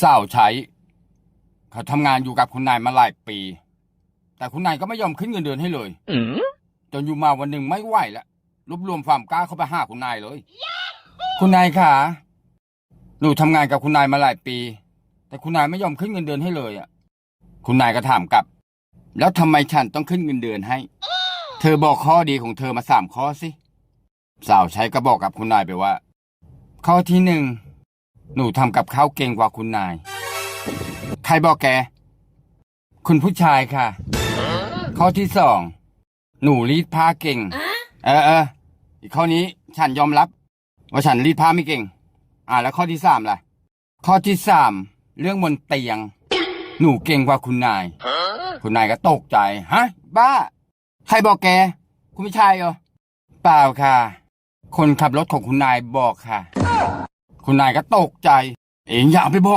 สาวใช้ เขาทำงานอยู่กับคุณนายมาหลายปี แต่คุณนายก็ไม่ยอมขึ้นเงินเดือนให้เลยจนอยู่มาวันหนึ่งไม่ไหวแล้วรวบรวมความกล้าเข้าไปหาคุณนายเลย คุณนายค่ะหนูทำงานกับคุณนายมาหลายปี แต่คุณนายไม่ยอมขึ้นเงินเดือนให้เลยอะ คุณนายก็ถามกลับ แล้วทำไมฉันต้องขึ้นเงินเดือนให้ เธอบอกข้อดีของเธอมาสามข้อสิ สาวใช้ก็บอกกับคุณนายไปว่า ข้อที่หนึ่ง หนูทำกับข้าวเก่งกว่าคุณนาย ใครบอกแก คุณผู้ชายค่ะ ข้อที่สอง หนูรีดผ้าเก่ง เออเอออีกข้อนี้ฉันยอมรับ ว่าฉันรีดผ้าไม่เก่ง อ่าแล้วข้อที่สามล่ะ ข้อที่สามเรื่องบนเตียง หนูเก่งกว่าคุณนาย คุณนายก็ตกใจ ฮะ บ้า ใครบอกแก คุณไม่ใช่เหรอ เปล่าค่ะ คนขับรถของคุณนายบอกค่ะ คุณนายก็ตกใจ เองอย่าไปบอก